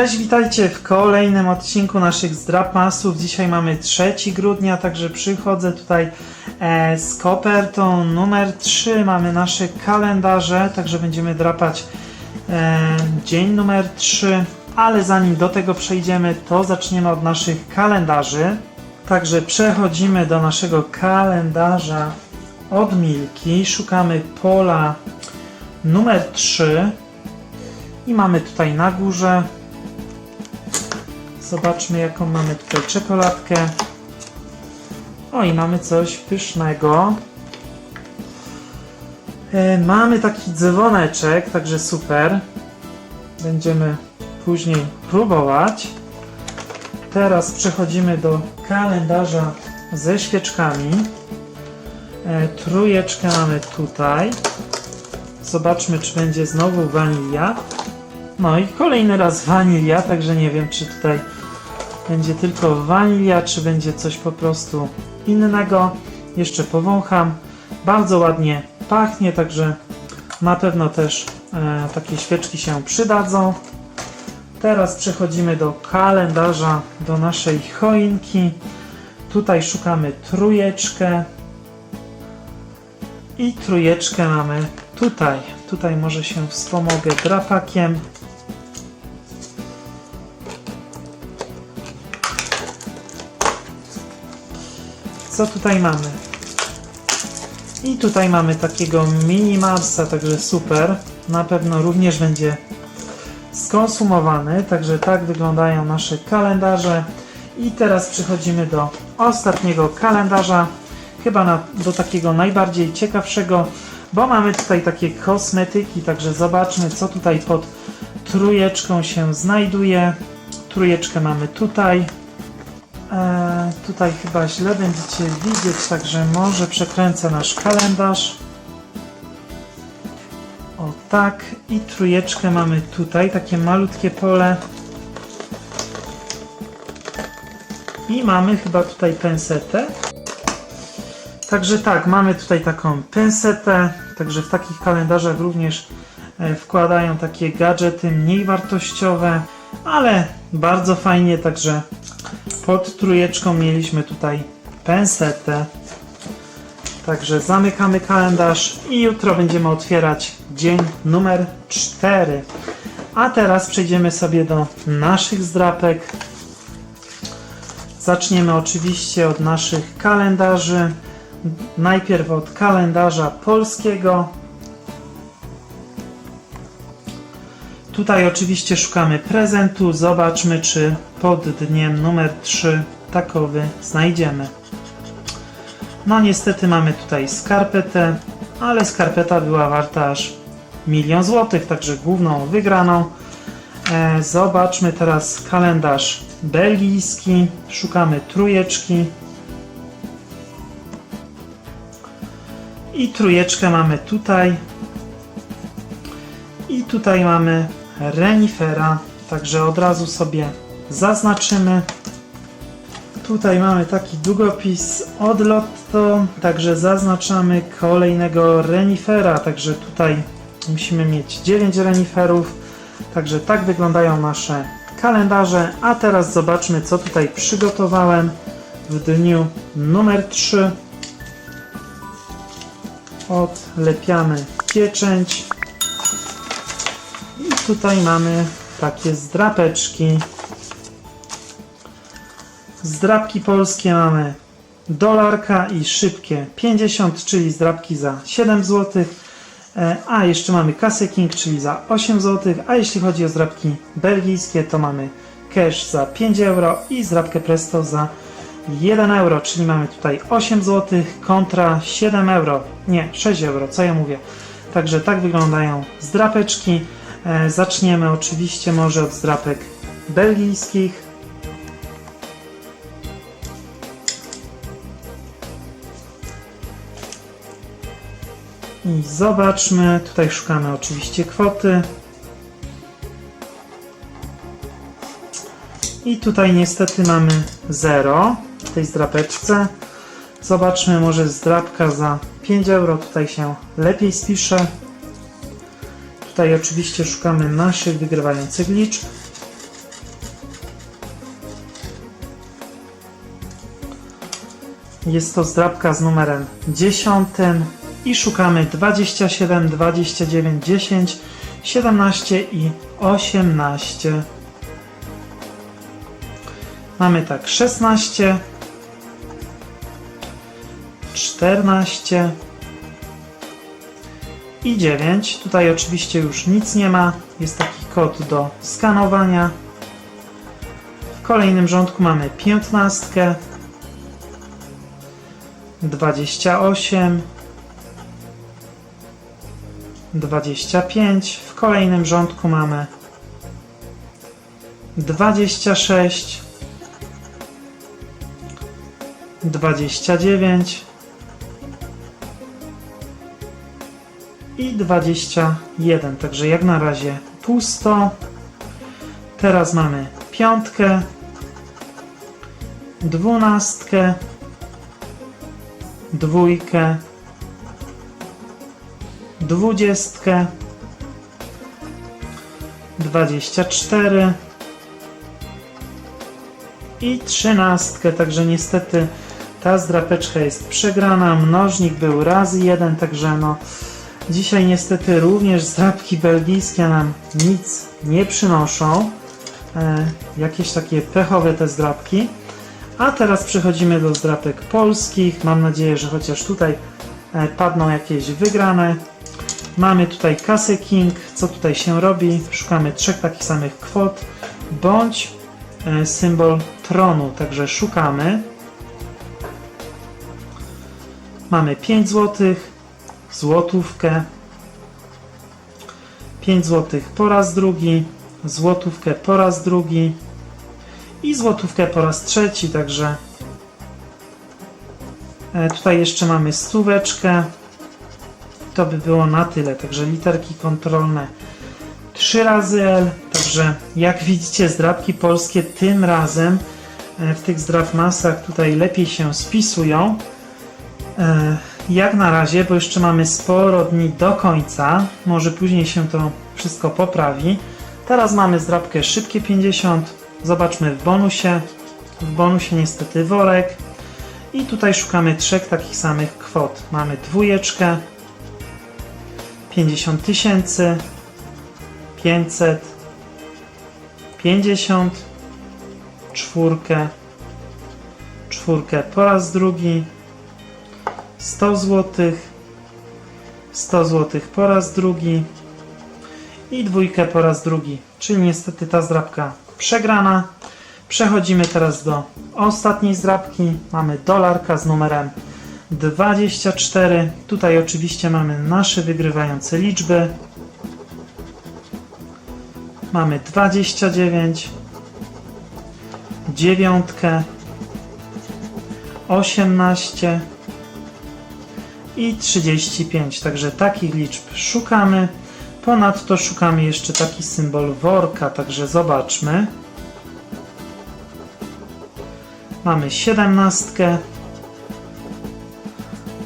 Cześć, witajcie w kolejnym odcinku naszych zdrapmasów. Dzisiaj mamy 3 grudnia, także przychodzę tutaj e, z kopertą numer 3. Mamy nasze kalendarze, także będziemy drapać e, dzień numer 3. Ale zanim do tego przejdziemy, to zaczniemy od naszych kalendarzy. Także przechodzimy do naszego kalendarza od Milki. Szukamy pola numer 3. I mamy tutaj na górze Zobaczmy, jaką mamy tutaj czekoladkę. O, i mamy coś pysznego. E, mamy taki dzwoneczek, także super. Będziemy później próbować. Teraz przechodzimy do kalendarza ze świeczkami. E, trójeczkę mamy tutaj. Zobaczmy, czy będzie znowu wanilia. No i kolejny raz wanilia, także nie wiem, czy tutaj będzie tylko wanilia, czy będzie coś po prostu innego. Jeszcze powącham. Bardzo ładnie pachnie, także na pewno też e, takie świeczki się przydadzą. Teraz przechodzimy do kalendarza, do naszej choinki. Tutaj szukamy trójeczkę. I trójeczkę mamy tutaj. Tutaj może się wspomogę drapakiem. Co tutaj mamy? I tutaj mamy takiego mini Marsa, także super. Na pewno również będzie skonsumowany, także tak wyglądają nasze kalendarze. I teraz przechodzimy do ostatniego kalendarza, chyba na, do takiego najbardziej ciekawszego, bo mamy tutaj takie kosmetyki, także zobaczmy co tutaj pod trójeczką się znajduje. Trójeczkę mamy tutaj. E, tutaj chyba źle będziecie widzieć, także może przekręcę nasz kalendarz. O tak, i trójeczkę mamy tutaj, takie malutkie pole. I mamy chyba tutaj pensetę. Także tak, mamy tutaj taką pensetę, także w takich kalendarzach również e, wkładają takie gadżety mniej wartościowe, ale bardzo fajnie, także pod trójeczką mieliśmy tutaj pensetę. Także zamykamy kalendarz i jutro będziemy otwierać dzień numer 4. A teraz przejdziemy sobie do naszych zdrapek. Zaczniemy oczywiście od naszych kalendarzy. Najpierw od kalendarza polskiego. Tutaj oczywiście szukamy prezentu. Zobaczmy, czy pod dniem numer 3 takowy znajdziemy. No niestety mamy tutaj skarpetę, ale skarpeta była warta aż milion złotych, także główną wygraną. E, zobaczmy teraz kalendarz belgijski. Szukamy trójeczki. I trójeczkę mamy tutaj. I tutaj mamy renifera, także od razu sobie zaznaczymy. Tutaj mamy taki długopis od Lotto, także zaznaczamy kolejnego renifera, także tutaj musimy mieć 9 reniferów. Także tak wyglądają nasze kalendarze, a teraz zobaczmy co tutaj przygotowałem w dniu numer 3. Odlepiamy pieczęć tutaj mamy takie zdrapeczki. Zdrapki polskie mamy dolarka i szybkie 50, czyli zdrapki za 7 zł. E, A jeszcze mamy Cassie King, czyli za 8 zł. A jeśli chodzi o zdrapki belgijskie, to mamy cash za 5 euro i zdrapkę presto za 1 euro, czyli mamy tutaj 8 zł kontra 7 euro. Nie, 6 euro, co ja mówię. Także tak wyglądają zdrapeczki. E, Zaczniemy oczywiście może od zdrapek belgijskich. I zobaczmy, tutaj szukamy oczywiście kwoty. I tutaj niestety mamy 0 w tej zdrapeczce. Zobaczmy, może zdrapka za 5 euro tutaj się lepiej spisze. Tutaj oczywiście szukamy naszych wygrywających liczb. Jest to zdrabka z numerem 10 i szukamy 27, 29, 10, 17 i 18. Mamy tak 16, 14, i 9. Tutaj oczywiście już nic nie ma. Jest taki kod do skanowania. W kolejnym rządku mamy 15, 28, 25. W kolejnym rządku mamy 26, 29 21. Także jak na razie pusto. Teraz mamy piątkę, dwunastkę, dwójkę, dwudziestkę, dwadzieścia cztery i trzynastkę, także niestety ta zdrapeczka jest przegrana, mnożnik był razy jeden, także no dzisiaj niestety również zdrapki belgijskie nam nic nie przynoszą, e, jakieś takie pechowe te zdrapki. A teraz przechodzimy do zdrapek polskich. Mam nadzieję, że chociaż tutaj e, padną jakieś wygrane. Mamy tutaj kasę King. Co tutaj się robi? Szukamy trzech takich samych kwot bądź e, symbol tronu. Także szukamy. Mamy 5 zł, złotówkę, 5 zł po raz drugi, złotówkę po raz drugi i złotówkę po raz trzeci, także e, tutaj jeszcze mamy stóweczkę. To by było na tyle, także literki kontrolne 3 razy L, także jak widzicie zdrabki polskie tym razem e, w tych zdrab masach tutaj lepiej się spisują. Jak na razie, bo jeszcze mamy sporo dni do końca, może później się to wszystko poprawi. Teraz mamy zdrabkę szybkie 50, zobaczmy w bonusie. W bonusie niestety worek. I tutaj szukamy trzech takich samych kwot. Mamy dwójeczkę, 50 tysięcy, 500, 50, czwórkę, czwórkę po raz drugi, 100 zł, 100 zł po raz drugi i dwójkę po raz drugi. Czyli niestety ta zdrabka przegrana. Przechodzimy teraz do ostatniej zdrabki. Mamy dolarka z numerem 24. Tutaj oczywiście mamy nasze wygrywające liczby. Mamy 29, dziewiątkę, 18 i 35. Także takich liczb szukamy. Ponadto szukamy jeszcze taki symbol worka, także zobaczmy. Mamy 17,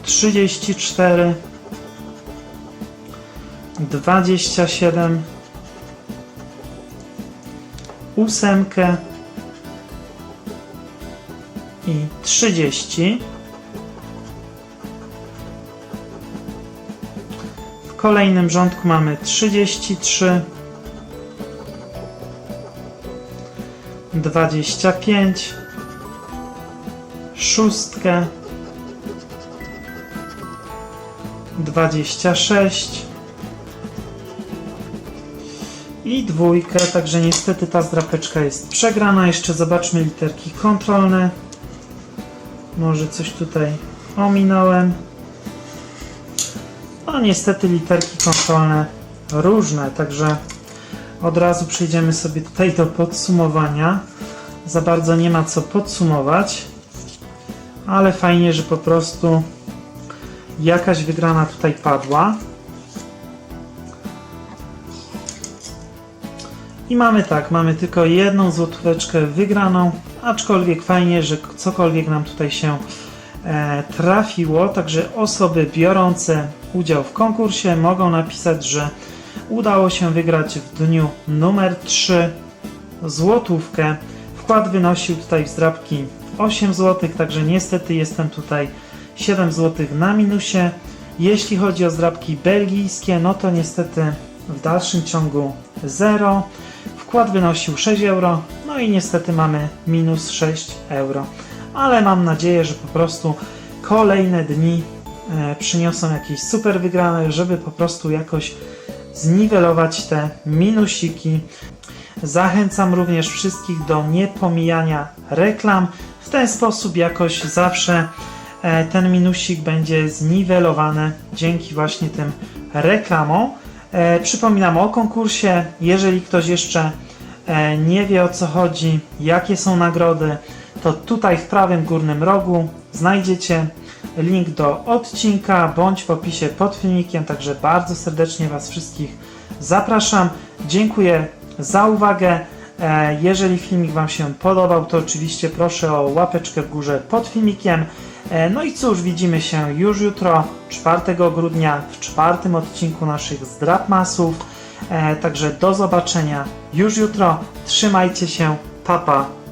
34, 27, ósemkę i 30. kolejnym rządku mamy 33, 25, szóstkę, 26 i dwójkę, także niestety ta zdrapeczka jest przegrana. Jeszcze zobaczmy literki kontrolne. Może coś tutaj ominąłem. No niestety literki kontrolne różne, także od razu przejdziemy sobie tutaj do podsumowania. Za bardzo nie ma co podsumować, ale fajnie, że po prostu jakaś wygrana tutaj padła. I mamy tak, mamy tylko jedną złotóweczkę wygraną, aczkolwiek fajnie, że cokolwiek nam tutaj się e, trafiło, także osoby biorące udział w konkursie mogą napisać, że udało się wygrać w dniu numer 3 złotówkę. Wkład wynosił tutaj w zdrabki 8 zł, także niestety jestem tutaj 7 zł na minusie. Jeśli chodzi o zdrabki belgijskie, no to niestety w dalszym ciągu 0. Wkład wynosił 6 euro, no i niestety mamy minus 6 euro. Ale mam nadzieję, że po prostu kolejne dni przyniosą jakieś super wygrane, żeby po prostu jakoś zniwelować te minusiki. Zachęcam również wszystkich do niepomijania reklam. W ten sposób jakoś zawsze e, ten minusik będzie zniwelowany dzięki właśnie tym reklamom. E, Przypominam o konkursie. Jeżeli ktoś jeszcze e, nie wie o co chodzi, jakie są nagrody, to tutaj w prawym górnym rogu znajdziecie link do odcinka bądź w opisie pod filmikiem. Także bardzo serdecznie Was wszystkich zapraszam. Dziękuję za uwagę. E, Jeżeli filmik Wam się podobał, to oczywiście proszę o łapeczkę w górze pod filmikiem. E, No i cóż, widzimy się już jutro, 4 grudnia, w czwartym odcinku naszych Zdrapmasów. E, Także do zobaczenia już jutro. Trzymajcie się. Papa. Pa.